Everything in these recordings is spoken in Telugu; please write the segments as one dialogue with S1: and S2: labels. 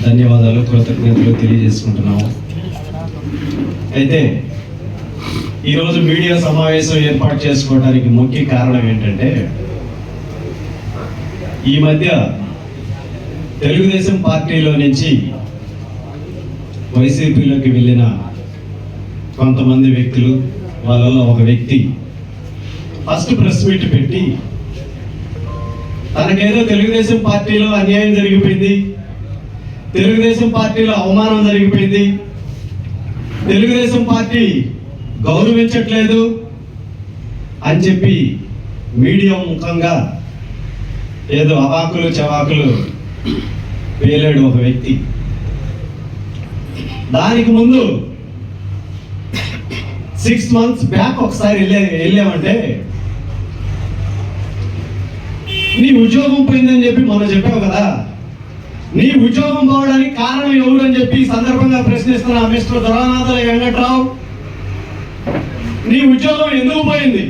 S1: ధన్యవాదాలు కృతజ్ఞతలు తెలియజేసుకుంటున్నాము. అయితే ఈరోజు మీడియా సమావేశం ఏర్పాటు చేసుకోవడానికి ముఖ్య కారణం ఏంటంటే ఈ మధ్య తెలుగుదేశం పార్టీలో నుంచి వైసీపీలోకి వెళ్ళిన కొంతమంది వ్యక్తులు వాళ్ళలో ఒక వ్యక్తి ఫస్ట్ ప్రెస్ మీట్ పెట్టి తనకేదో తెలుగుదేశం పార్టీలో అన్యాయం జరిగిపోయింది తెలుగుదేశం పార్టీలో అవమానం జరిగిపోయింది. తెలుగుదేశం పార్టీ గౌరవించట్లేదు అని చెప్పి మీడియా ముఖంగా ఏదో అవాకులు చవాకులు వేలాడు ఒక వ్యక్తి. దానికి ముందు సిక్స్ మంత్స్ బ్యాక్ ఒకసారి వెళ్ళే వెళ్ళామంటే నీ ఉద్యోగం పోయిందని చెప్పి మనం చెప్పావు కదా. నీ ఉద్యోగం పోవడానికి కారణం ఎవరు అని చెప్పి సందర్భంగా ప్రశ్నిస్తున్నా మిస్టర్ దొరానాథల వెంకట్రావు నీ ఉద్యోగం ఎందుకు పోయింది?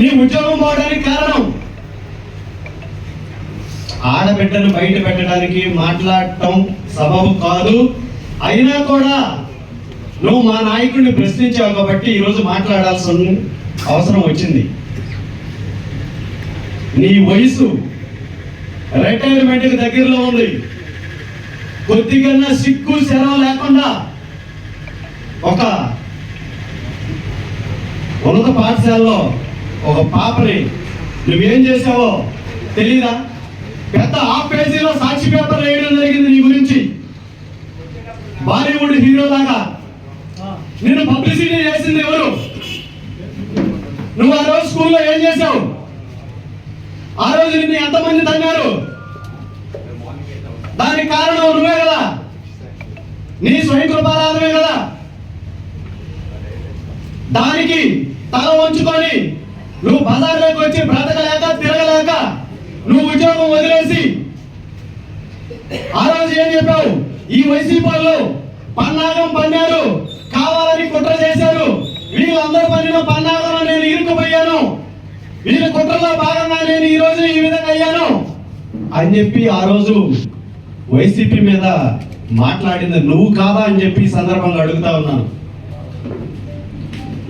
S1: నీ ఉద్యోగం పోవడానికి కారణం? ఆడబిడ్డను బయట పెట్టడానికి మాట్లాడటం సబబు కాదు. అయినా కూడా నువ్వు మా నాయకుడిని ప్రశ్నించావు కాబట్టి ఈరోజు మాట్లాడాల్సిన అవసరం వచ్చింది. నీ వయసు రిటైర్మెంట్ దగ్గరలో ఉంది. కొద్దిగా సిక్కు సెలవు లేకుండా ఒక ఉన్నత పాఠశాలలో ఒక పాపని నువ్వేం చేసావో తెలీదా? పెద్ద ఆ పేజీలో సాక్షి పేపర్ వేయడం జరిగింది నీ గురించి. బాలీవుడ్ హీరో లాగా. నిన్ను పబ్లిసిటీ చేసింది ఎవరు? నువ్వు ఆ రోజు స్కూల్లో ఏం చేసావు ఆ రోజు నిన్ను ఎంతమంది తన్నారు దానికి కారణం నువ్వే కదా. నీ స్వయం కృపారాధమే కదా. దానికి తల వంచుకొని నువ్వు బజార్లోకి వచ్చి బ్రతకలేక తిరగలేక నువ్వు ఉద్యోగం వదిలేసి ఆ రోజు ఏం చెప్పావు? ఈ వైసీపీ వాళ్ళు పన్నాగం పన్నారు కావాలని కుట్ర చేశారు. వీళ్ళందరూ పన్నిన పన్నాగం నేను ఇరుక్కుపోయాను కుట్రలో భాగంగా నేను ఈ రోజు ఈ విధంగా అయ్యాను అని చెప్పి ఆ రోజు వైసీపీ మీద మాట్లాడింది నువ్వు కాదా? అని చెప్పి సందర్భంగా అడుగుతా ఉన్నాను.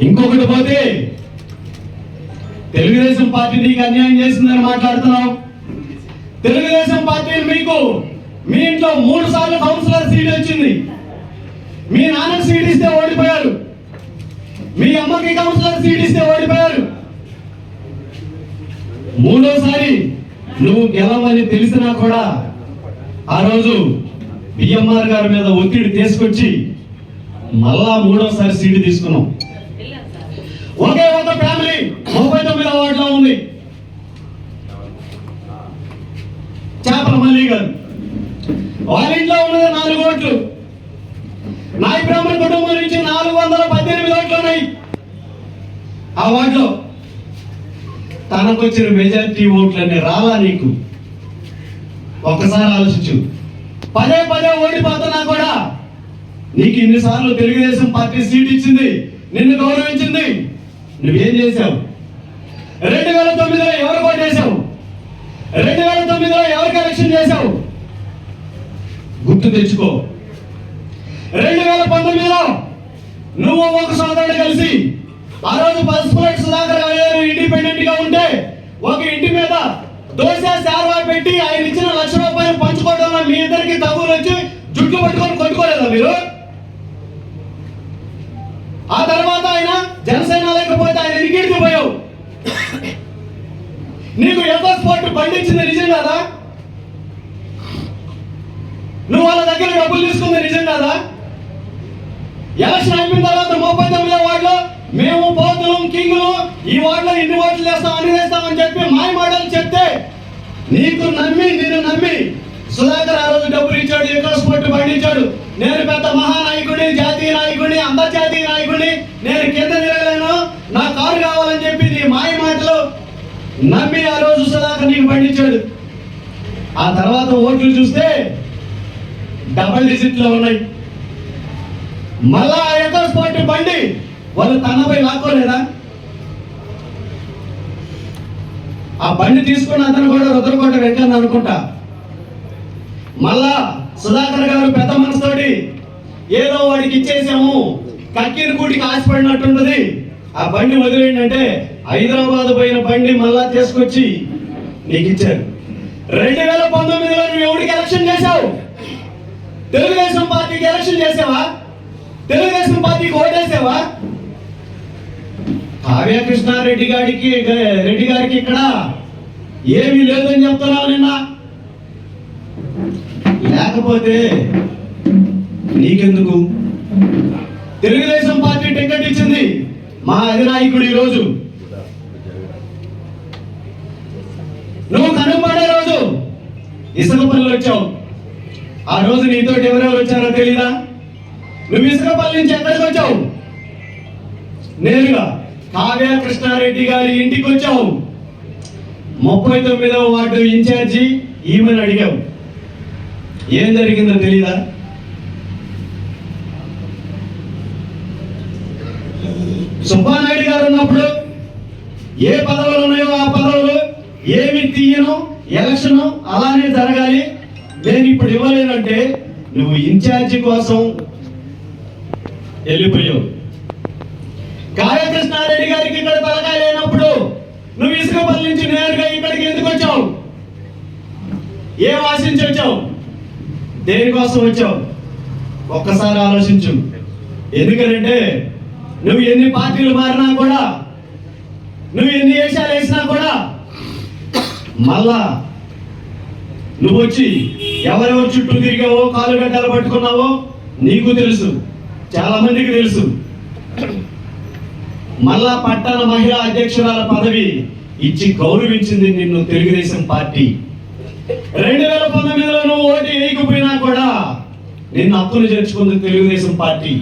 S1: ఇంకొకటి పోతే తెలుగుదేశం పార్టీ నీకు అన్యాయం చేసిందని మాట్లాడుతున్నావు. తెలుగుదేశం పార్టీ మీకు మీ ఇంట్లో మూడు సార్లు కౌన్సిలర్ సీట్ వచ్చింది. మీ నాన్న సీట్ ఇస్తే ఓడిపోయారు. మీ అమ్మకి కౌన్సిలర్ సీట్ ఇస్తే ఓడిపోయారు. మూడోసారి నువ్వు గెలవని తెలిసినా కూడా ఆ రోజు బిఎంఆర్ గారి మీద ఒత్తిడి తీసుకొచ్చి మళ్ళా మూడోసారి సీటు తీసుకున్నాం. ఒకే ఒక ఫ్యామిలీ ముప్పై తొమ్మిది వార్డులో ఉంది. చేపల మల్లి గారు. వాళ్ళ ఇంట్లో ఉన్నది నాలుగు ఓట్లు. నాయ బ్రాహ్మణ కుటుంబం నుంచి నాలుగు వందల పద్దెనిమిది ఓట్లు ఉన్నాయి. ఆ వార్డులో తనకు వచ్చిన మెజారిటీ ఓట్లన్నీ రాలా నీకు? ఒక్కసారి ఆలోచించు. పదే పదే ఓడిపోతున్నా కూడా నీకు ఇన్నిసార్లు తెలుగుదేశం పార్టీ సీట్ ఇచ్చింది నిన్ను గౌరవించింది. నువ్వేం చేశావు? రెండు వేల తొమ్మిదిలో ఎవరు ఓటేశావు రెండు వేల తొమ్మిదిలో ఎవరికి ఎలక్షన్ చేశావు? గుర్తు తెచ్చుకో. రెండు వేల పంతొమ్మిదిలో నువ్వు ఒక సోదరుడు కలిసి ఆ రోజు పసుపులెట్ సుధాకర్ గారు ఇండిపెండెంట్గా ఉంటే ఒక ఇంటి మీద దోశ శార్వా పెట్టి ఆయన ఇచ్చిన లక్ష రూపాయలు పంచుకోవడంలో మీ ఇద్దరికి తగులు వచ్చి జుట్లు పట్టుకొని కొట్టుకోలేదా మీరు? ఆ తర్వాత ఆయన జనసేన లేకపోతే ఆయన ఎన్నికడికి పోయావు. నీకు ఎంతో స్పోర్ట్ పండించింది నిజం కదా? నువ్వు వాళ్ళ దగ్గర డబ్బులు తీసుకుంది నిజం కదా? ఎలక్షన్ అయిపోయిన తర్వాత ముప్పై తొమ్మిదో వార్డులో మేము పోతులం కింగులు ఈ వార్డులో ఇన్ని ఓట్లు వేస్తాం? అన్ని వేస్తాం అని చెప్పి మాయ మాటలు చెప్తే నీకు నమ్మి నేను నమ్మి సుధాకర్ ఆ రోజు డబ్బులు ఇచ్చాడు ఎక్కువ స్పోర్ట్ పండించాడు. నేను పెద్ద మహానాయకుడిని జాతీయ నాయకుడిని అంతర్జాతీయ నాయకుడిని. నేను కింద నిలగలేను నా కారు కావాలని చెప్పి నీ మాయ మాటలు నమ్మి ఆ రోజు సుధాకర్ నీకు పండించాడు. ఆ తర్వాత ఓట్లు చూస్తే డబల్ డిజిట్లో ఉన్నాయి. మళ్ళా ఆ ఎక్కువ స్పోర్ట్ బండి వాళ్ళు తనపై లాక్కోలేదా? ఆ బండి తీసుకున్న అతను కూడా రుద్రకోట వెంకన్న అనుకుంటా. మళ్ళా సుధాకర్ గారు పెద్ద మనసుతోటి ఏదో వాడికి ఇచ్చేసాము కక్కిరి కూటికి ఆశపడినట్టుంటది. ఆ బండి వదిలేండంటే హైదరాబాద్ పోయిన బండి మళ్ళా తీసుకొచ్చి నీకు ఇచ్చారు. రెండు వేల పంతొమ్మిదిలో నువ్వు ఎవరికి ఎలక్షన్ చేశావు? తెలుగుదేశం పార్టీకి ఎలక్షన్ చేసావా? తెలుగుదేశం పార్టీకి ఓటేసావా? కావ్య కృష్ణారెడ్డి గారికి రెడ్డి గారికి ఇక్కడ ఏమీ లేదని చెప్తున్నావు నిన్న. లేకపోతే నీకెందుకు? తెలుగుదేశం పార్టీ టికెట్ ఇచ్చింది మా అధినాయకుడు ఈ రోజు నువ్వు కనుపడే రోజు ఇసుక పనులు వచ్చావు. ఆ రోజు నీతో ఎవరెవరు వచ్చారో తెలీదా? నువ్వు ఇసుకపల్లి నుంచి ఎక్కడికి వచ్చావు? నేరుగా. కావ్య కృష్ణారెడ్డి గారి ఇంటికి వచ్చావు ముప్పై తొమ్మిదవ వార్డు ఇన్ఛార్జి ఈమెను అడిగావు ఏం జరిగిందో తెలీదా? సుబ్బానాయుడు గారు ఉన్నప్పుడు ఏ పదవులు ఉన్నాయో ఆ పదవులు ఏమి తీయను ఎలక్షన్ అలానే జరగాలి. నేను ఇప్పుడు ఇవ్వలేనంటే నువ్వు ఇన్ఛార్జి కోసం వెళ్ళిపోయావు. కాళకృష్ణారెడ్డి గారికి ఇక్కడ తలకాయ లేనప్పుడు నువ్వు ఇసుకపల్లి నుంచి నేరుగా ఇక్కడికి ఎందుకు వచ్చావు? ఏం ఆశించి వచ్చావు? దేనికోసం వచ్చావు? ఒక్కసారి ఆలోచించు. ఎందుకంటే నువ్వు ఎన్ని పార్టీలు మారినా కూడా నువ్వు ఎన్ని వేషాలు వేసినా కూడా మళ్ళా నువ్వు వచ్చి ఎవరెవరు చుట్టూ తిరిగావో కాలు గడ్డలు పట్టుకున్నావో నీకు తెలుసు. చాలా మందికి తెలుసు. మళ్ళా పట్టణ మహిళా అధ్యక్షురాల పదవి ఇచ్చి గౌరవించింది నిన్ను తెలుగుదేశం పార్టీ. రెండు వేల పంతొమ్మిదిలో నువ్వు ఓటు వేయకపోయినా కూడా నిన్ను అప్పులు చేర్చుకుంది తెలుగుదేశం పార్టీ.